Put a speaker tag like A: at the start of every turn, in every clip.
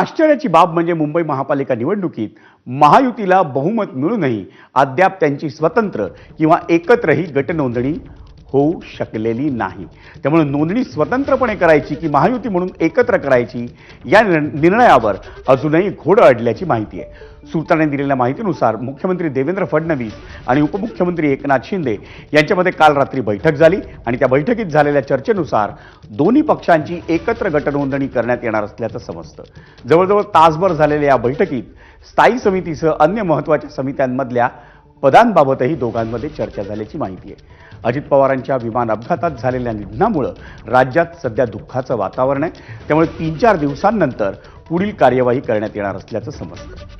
A: आश्चर्याची बाब म्हणजे मुंबई महापालिका निवडणुकीत महायुतीला बहुमत मिळूनही अद्याप त्यांची स्वतंत्र किंवा एकत्रही गटनोंदणी होऊ शकलेली नाही. त्यामुळे नोंदणी स्वतंत्रपणे करायची की महायुती म्हणून एकत्र करायची या निर्णयावर अजूनही घोडं अडल्याची माहिती आहे. सूत्राने दिलेल्या माहितीनुसार मुख्यमंत्री देवेंद्र फडणवीस आणि उपमुख्यमंत्री एकनाथ शिंदे यांच्यामध्ये काल रात्री बैठक झाली आणि त्या बैठकीत झालेल्या चर्चेनुसार दोन्ही पक्षांची एकत्र गटनोंदणी करण्यात येणार असल्याचं समजतं. जवळजवळ तासभर झालेल्या या बैठकीत स्थायी समितीसह अन्य महत्त्वाच्या समित्यांमधल्या पदांबाबतही दोघांमध्ये चर्चा झाल्याची माहिती आहे. अजित पवारांच्या विमान अपघातात झालेल्या निधनामुळं राज्यात सध्या दुःखाचं वातावरण आहे. त्यामुळे तीन चार दिवसांनंतर पुढील कार्यवाही करण्यात येणार असल्याचं समजतं.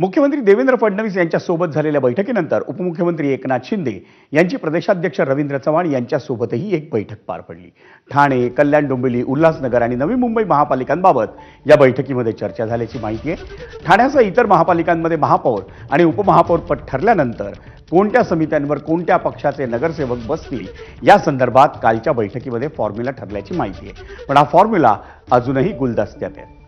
A: मुख्यमंत्री देवेंद्र फडणवीस यांच्यासोबत झालेल्या बैठकीनंतर उपमुख्यमंत्री एकनाथ शिंदे यांची प्रदेशाध्यक्ष रवींद्र चव्हाण यांच्यासोबतही एक बैठक पार पडली. ठाणे कल्याण डोंबिवली उल्हासनगर आणि नवी मुंबई महापालिकांबाबत या बैठकीमध्ये चर्चा झाल्याची माहिती आहे. ठाण्यासह इतर महापालिकांमध्ये महापौर आणि उपमहापौरपद ठरल्यानंतर कोणत्या समित्यांवर कोणत्या पक्षाचे नगरसेवक बसतील या संदर्भात कालच्या बैठकीमध्ये फॉर्म्युला ठरल्याची माहिती आहे. पण हा फॉर्म्युला अजूनही गुलदस्त्यात आहे.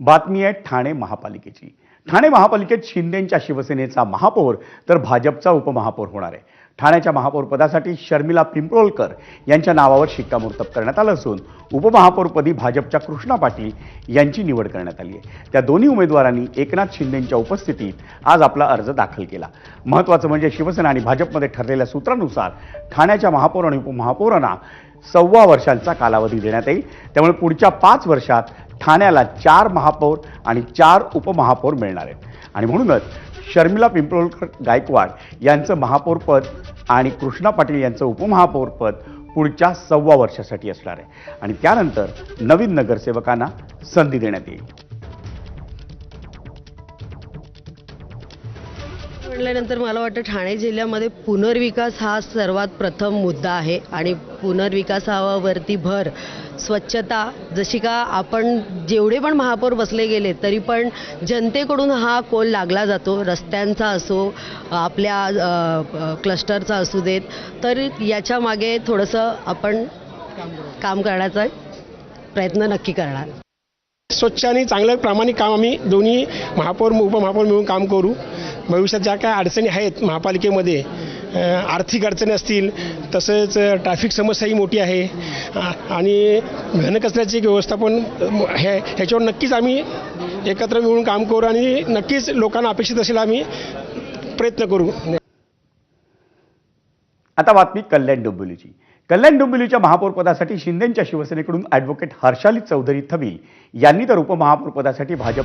A: बातमी आहे ठाणे महापालिकेची. ठाणे महापालिकेत शिंदेंच्या शिवसेनेचा महापौर तर भाजपचा उपमहापौर होणार आहे. ठाण्याच्या महापौरपदासाठी शर्मिला पिंपळोलकर यांच्या नावावर शिक्कामोर्तब करण्यात आलं असून उपमहापौरपदी भाजपच्या कृष्णा पाटील यांची निवड करण्यात आली आहे. त्या दोन्ही उमेदवारांनी एकनाथ शिंदेंच्या उपस्थितीत आज आपला अर्ज दाखल केला. महत्त्वाचं म्हणजे शिवसेना आणि भाजपमध्ये ठरलेल्या सूत्रानुसार ठाण्याच्या महापौर आणि उपमहापौरांना सव्वा वर्षांचा कालावधी देण्यात येईल. त्यामुळे पुढच्या पाच वर्षात ठाण्याला चार महापौर आणि चार उपमहापौर मिळणार आहेत. आणि म्हणूनच शर्मिला पिंपळकर गायकवाड यांचं महापौरपद आणि कृष्णा पाटील यांचं उपमहापौरपद पुढच्या सव्वा वर्षासाठी असणार आहे. आणि त्यानंतर नवीन नगरसेवकांना संधी देण्यात येईल.
B: म्हटल्यानंतर मला वाटतं ठाणे जिल्ह्यामध्ये पुनर्विकास हा सर्वात प्रथम मुद्दा आहे. आणि पुनर्विकासावरती भर स्वच्छता जशी का आपण जेवढे पण महापौर बसले गेले तरी पण जनतेकडून हा कोल लागला जातो. रस्त्यांचा असो आपल्या क्लस्टरचा असू देत तर याच्या मागे थोडंसं आपण काम करण्याचा प्रयत्न नक्की करणार.
C: स्वच्छ आणि चांगलं प्रामाणिक काम आम्ही दोन्ही महापौर उपमहापौर मिळून काम करू. भविष्यात ज्या काय अडचणी आहेत महापालिकेमध्ये आर्थिक अडचणी असतील तसेच ट्रॅफिक समस्याही मोठी आहे. आणि घनकचऱ्याची व्यवस्थापन हे ह्याच्यावर नक्कीच आम्ही एकत्र मिळून काम करू आणि नक्कीच लोकांना अपेक्षित असेल आम्ही प्रयत्न करू.
A: आता बातमी कल्याण डोंबिवलीची. कल्याण डोंबिवलीच्या महापौरपदासाठी शिंदेंच्या शिवसेनेकडून ॲडव्होकेट हर्षाली चौधरी थवी यांनी तर उपमहापौरपदासाठी भाजप